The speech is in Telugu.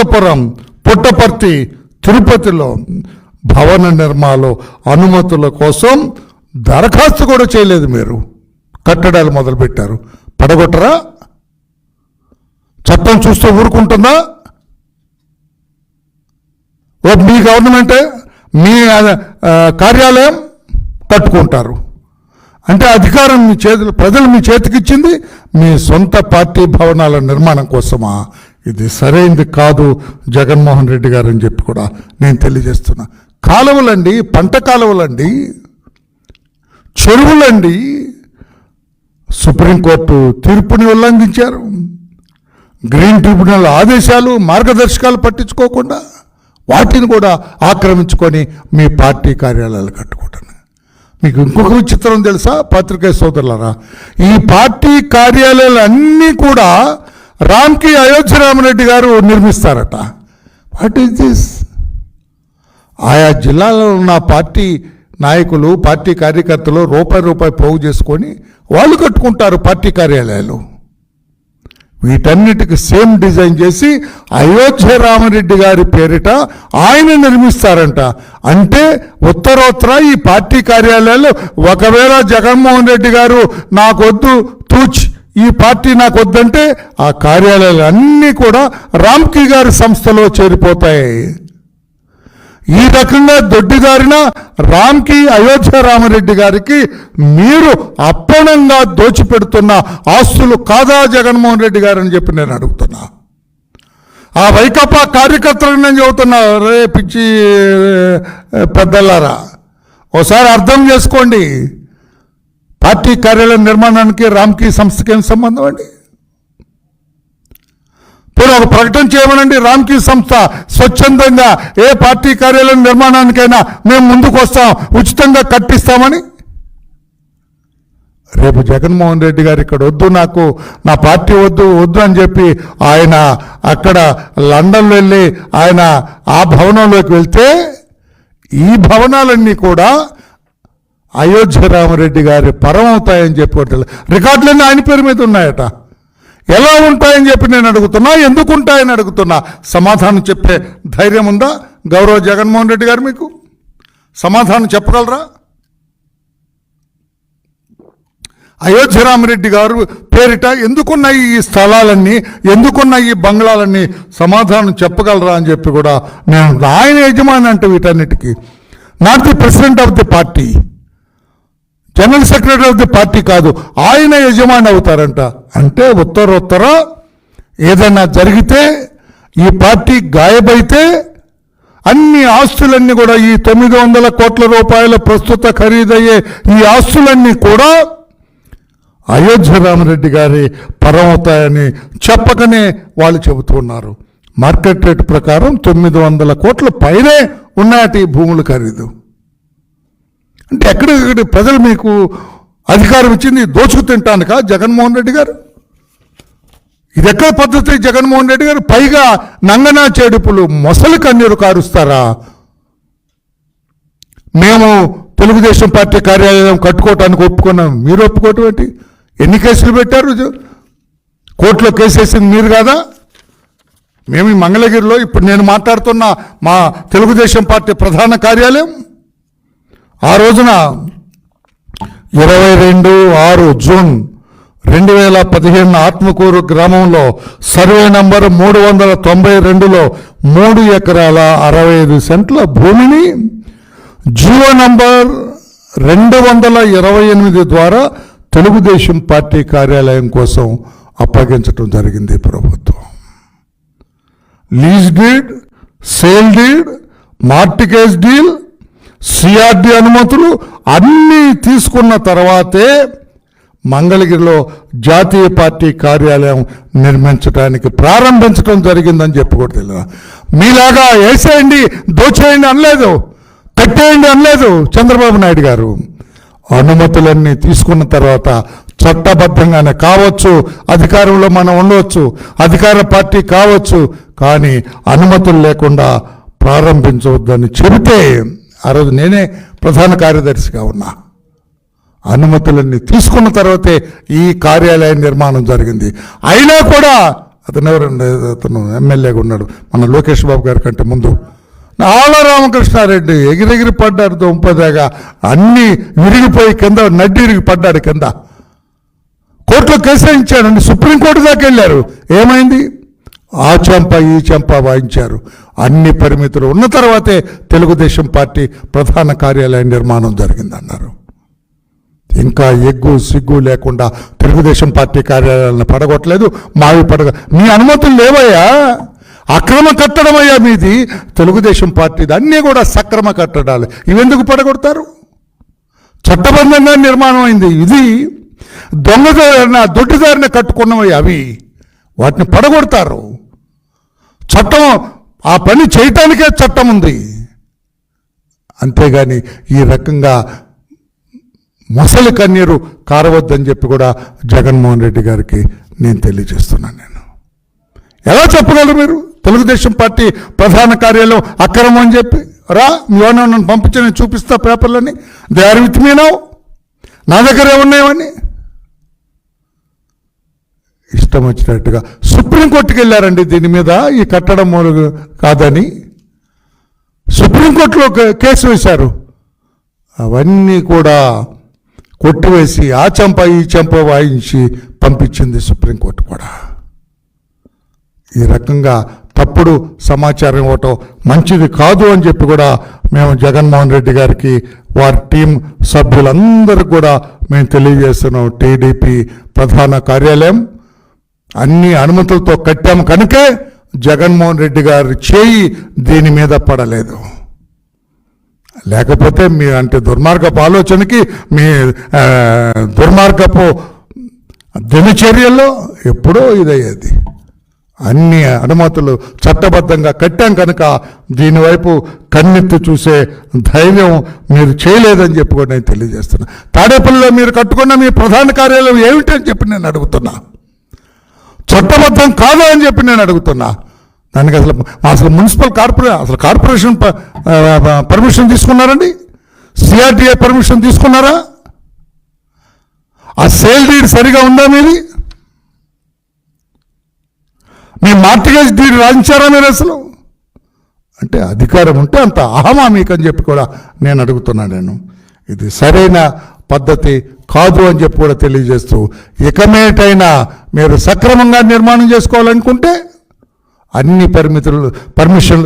కొత్తపురం పుట్టపర్తి తిరుపతిలో భవన నిర్మాణ అనుమతుల కోసం దరఖాస్తు కూడా చేయలేదు మీరు. కట్టడాలు మొదలుపెట్టారు. పడగొట్టరా? చట్టం చూస్తూ ఊరుకుంటుందా? మీ గవర్నమెంటే మీ కార్యాలయం కట్టుకుంటారు. అంటే అధికారం మీ చేతులు ప్రజలు మీ చేతికిచ్చింది మీ సొంత పార్టీ భవనాల నిర్మాణం కోసమా? ఇది సరైనది కాదు జగన్మోహన్ రెడ్డి గారు అని చెప్పి కూడా నేను తెలియజేస్తున్నా. కాలువలండి పంట కాలువలండి చెరువులండి సుప్రీంకోర్టు తీర్పుని ఉల్లంఘించారు. గ్రీన్ ట్రిబ్యునల్ ఆదేశాలు మార్గదర్శకాలు పట్టించుకోకుండా వాటిని కూడా ఆక్రమించుకొని మీ పార్టీ కార్యాలయాలు కట్టుకోవటం మీకు ఇంకొక విచిత్రం తెలుసా? పత్రికా సోదరులారా? ఈ పార్టీ కార్యాలయాలు అన్నీ కూడా రామ్కి అయోధ్య రామరెడ్డి గారు నిర్మిస్తారట. వాట్ ఈస్ దిస్ ఆయా జిల్లాలో ఉన్న పార్టీ నాయకులు పార్టీ కార్యకర్తలు రూపాయి రూపాయి పోగు చేసుకొని వాళ్ళు కట్టుకుంటారు పార్టీ కార్యాలయాలు. వీటన్నిటికి సేమ్ డిజైన్ చేసి అయోధ్య రామరెడ్డి గారి పేరిట ఆయన నిర్మిస్తారంట. అంటే ఉత్తరోత్తర ఈ పార్టీ కార్యాలయాలు ఒకవేళ జగన్మోహన్ రెడ్డి గారు నాకొద్దు తూచ్. ఈ పార్టీ నాకు వద్దంటే ఆ కార్యాలయాలు అన్నీ కూడా రామ్కి గారి సంస్థలో చేరిపోతాయి. ఈ రకంగా దొడ్డిదారిన రామ్కి అయోధ్య రామరెడ్డి గారికి మీరు అప్పణంగా దోచిపెడుతున్న ఆస్తులు కాదా జగన్మోహన్ రెడ్డి గారు అని చెప్పి నేను అడుగుతున్నా. ఆ వైకాపా కార్యకర్తలు నేను చెబుతున్నా రే పిచ్చి పెద్దలారా. ఒకసారి అర్థం చేసుకోండి. పార్టీ కార్యాలయం నిర్మాణానికి రామ్కి సంస్థకి ఏం సంబంధం అండి? పోనీ ఒక ప్రకటన చేయమనండి రామ్కి సంస్థ స్వచ్ఛందంగా ఏ పార్టీ కార్యాలయం నిర్మాణానికైనా మేము ముందుకు వస్తాం ఉచితంగా కట్టిస్తామని? రేపు జగన్మోహన్ రెడ్డి గారు ఇక్కడ వద్దు నాకు నా పార్టీ వద్దు వద్దు అని చెప్పి ఆయన అక్కడ లండన్ వెళ్ళి ఆయన ఆ భవనంలోకి వెళ్తే ఈ భవనాలన్నీ కూడా అయోధ్య రామరెడ్డి గారి పరం అవుతాయని రికార్డులన్నీ ఆయన పేరు మీద ఉన్నాయట. ఎలా ఉంటాయని చెప్పి నేను అడుగుతున్నా ఎందుకు ఉంటాయని అడుగుతున్నా. సమాధానం చెప్పే ధైర్యం ఉందా? గౌరవ జగన్మోహన్ రెడ్డి గారు మీకు? సమాధానం చెప్పగలరా? అయోధ్య రామరెడ్డి గారు పేరిట ఎందుకున్నాయి ఈ స్థలాలన్నీ ఎందుకున్నాయి ఈ బంగ్లాలన్నీ? సమాధానం చెప్పగలరా అని చెప్పి కూడా నేను ఆయన యజమాని అంటే వీటన్నిటికీ. Not the president of the party. General secretary of the party కాదు ఆయన యజమాని అవుతారంట. అంటే ఉత్తరోత్తర ఏదైనా జరిగితే ఈ పార్టీ గాయబైతే అన్ని ఆస్తులన్నీ కూడా ఈ తొమ్మిది వందల కోట్ల రూపాయల ప్రస్తుత ఖరీదయ్యే ఈ ఆస్తులన్నీ కూడా అయోధ్య రామరెడ్డి గారి పరమవుతాయని చెప్పకనే వాళ్ళు చెబుతున్నారు మార్కెట్ రేట్ ప్రకారం తొమ్మిది వందల కోట్ల పైనే ఉన్నాయట ఈ భూముల ఖరీదు. అంటే ఎక్కడ ప్రజలు మీకు అధికారం ఇచ్చింది దోచుకు తింటానుక జగన్మోహన్ రెడ్డి గారు? ఇది ఎక్కడ పద్ధతి జగన్మోహన్ రెడ్డి గారు? పైగా నంగనా చేడుపులు మొసలి కన్నీరు కారుస్తారా? మేము తెలుగుదేశం పార్టీ కార్యాలయం కట్టుకోవటానికి ఒప్పుకున్నాం. మీరు ఒప్పుకోవటం ఏంటి? ఎన్ని కేసులు పెట్టారు? కోర్టులో కేసు వేసింది మీరు కాదా? మేము ఈ మంగళగిరిలో ఇప్పుడు నేను మాట్లాడుతున్న మా తెలుగుదేశం పార్టీ ప్రధాన కార్యాలయం ఆ రోజున ఇరవై రెండు ఆరు జూన్ రెండు వేల పదిహేను ఆత్మకూరు గ్రామంలో సర్వే నంబర్ మూడు వందల తొంభై రెండులో మూడు ఎకరాల అరవై ఐదు సెంట్ల భూమిని జీవో నంబర్ రెండు వందల ఇరవై ఎనిమిది ద్వారా తెలుగుదేశం పార్టీ కార్యాలయం కోసం అప్పగించడం జరిగింది ప్రభుత్వం. Lease deed sale deed mortgage deal CRD అనుమతులు అన్నీ తీసుకున్న తర్వాతే మంగళగిరిలో జాతీయ పార్టీ కార్యాలయం నిర్మించడానికి ప్రారంభించడం జరిగిందని చెప్పి కూడా తెలియదు. మీలాగా వేసేయండి దోచేయండి అనలేదు కట్టేయండి అనలేదు చంద్రబాబు నాయుడు గారు. అనుమతులన్నీ తీసుకున్న తర్వాత చట్టబద్ధంగానే కావచ్చు అధికారంలో మనం ఉండవచ్చు అధికార పార్టీ కావచ్చు కానీ అనుమతులు లేకుండా ప్రారంభించవద్దని చెబితే ఆ రోజు నేనే ప్రధాన కార్యదర్శిగా ఉన్నా. అనుమతులన్నీ తీసుకున్న తర్వాతే ఈ కార్యాలయ నిర్మాణం జరిగింది. అయినా కూడా అతను ఎవరండి అతను ఎమ్మెల్యేగా ఉన్నాడు. మన లోకేష్ బాబు గారి కంటే ముందు. ఆల రామకృష్ణారెడ్డి ఎగిరెగిరి పడ్డాడు దుంపదాగా అన్నీ విరిగిపోయి కింద నడ్డి విరిగి పడ్డాడు కింద. కోర్టులో కేసు సుప్రీంకోర్టు దాకా వెళ్ళారు. ఏమైంది? ఆ చెంప ఈ చెంప వాయించారు. అన్ని పరిమితులు ఉన్న తర్వాతే తెలుగుదేశం పార్టీ ప్రధాన కార్యాలయ నిర్మాణం జరిగిందన్నారు. ఇంకా ఎగ్గు సిగ్గు లేకుండా తెలుగుదేశం పార్టీ కార్యాలయాలను పడగొట్టలేదు మావి పడగ మీ అనుమతులు లేవయ్యా. అక్రమ కట్టడం అయ్యా మీది. తెలుగుదేశం పార్టీది అన్నీ కూడా సక్రమ కట్టడాలు. ఇవెందుకు పడగొడతారు? చట్టబద్ధంగా నిర్మాణం అయింది ఇది. దొంగదారిన దొడ్డిదారిన కట్టుకున్నవి అవి. వాటిని పడగొడతారు. చట్టం ఆ పని చేయటానికే చట్టం ఉంది. అంతేగాని ఈ రకంగా మొసలి కన్నీరు కారవద్దని చెప్పి కూడా జగన్మోహన్ రెడ్డి గారికి నేను తెలియజేస్తున్నాను నేను. ఎలా చెప్పగలరు మీరు? తెలుగుదేశం పార్టీ ప్రధాన కార్యాలయం అక్రమం అని చెప్పి? రా మీ నన్ను పంపించి నేను చూపిస్తా పేపర్లని దే ఆర్ విత్ మీ నా దగ్గర ఏమున్నాయని ఇష్టం వచ్చినట్టుగా. సుప్రీంకోర్టుకి వెళ్ళారండి దీని మీద ఈ కట్టడం కాదని. సుప్రీంకోర్టులో కేసు వేశారు. అవన్నీ కూడా కొట్టివేసి ఆ చెంప ఈ చెంప వాయించి పంపించింది సుప్రీంకోర్టు కూడా. ఈ రకంగా తప్పుడు సమాచారం ఇవ్వటం మంచిది కాదు అని చెప్పి కూడా మేము జగన్మోహన్ రెడ్డి గారికి వారి టీం సభ్యులందరూ కూడా మేము తెలియజేస్తున్నాం. టీడీపీ ప్రధాన కార్యాలయం అన్ని అనుమతులతో కట్టాము కనుకే జగన్మోహన్ రెడ్డి గారి చేయి దీని మీద పడలేదు. లేకపోతే మీ అంటే దుర్మార్గపు ఆలోచనకి మీ దుర్మార్గపు దినచర్యల్లో ఎప్పుడో ఇదయ్యేది. అన్ని అనుమతులు చట్టబద్ధంగా కట్టాం కనుక దీనివైపు కన్నెత్తి చూసే ధైర్యం మీరు చేయలేదని చెప్పి కూడా నేను తెలియజేస్తున్నా. తాడేపల్లిలో మీరు కట్టుకున్న మీ ప్రధాన కార్యాలయం ఏమిటని చెప్పి నేను అడుగుతున్నా. చట్టబద్ధం కాదు అని చెప్పి నేను అడుగుతున్నా. దానికి అసలు అసలు మున్సిపల్ కార్పొరే అసలు కార్పొరేషన్ పర్మిషన్ తీసుకున్నారండి? సిఆర్టీఏ పర్మిషన్ తీసుకున్నారా? ఆ సేల్ డీడ్ సరిగా ఉందా మీది? మీ మార్టిగేజ్ డీడ్ రాయించారా మీరు అసలు? అంటే అధికారం ఉంటే అంత అహమా మీకు అని చెప్పి కూడా నేను అడుగుతున్నా నేను. ఇది సరైన పద్ధతి కాదు అని చెప్పి కూడా తెలియజేస్తూ ఇకమేటైనా మీరు సక్రమంగా నిర్మాణం చేసుకోవాలనుకుంటే అన్ని పరిమితులు పర్మిషన్లు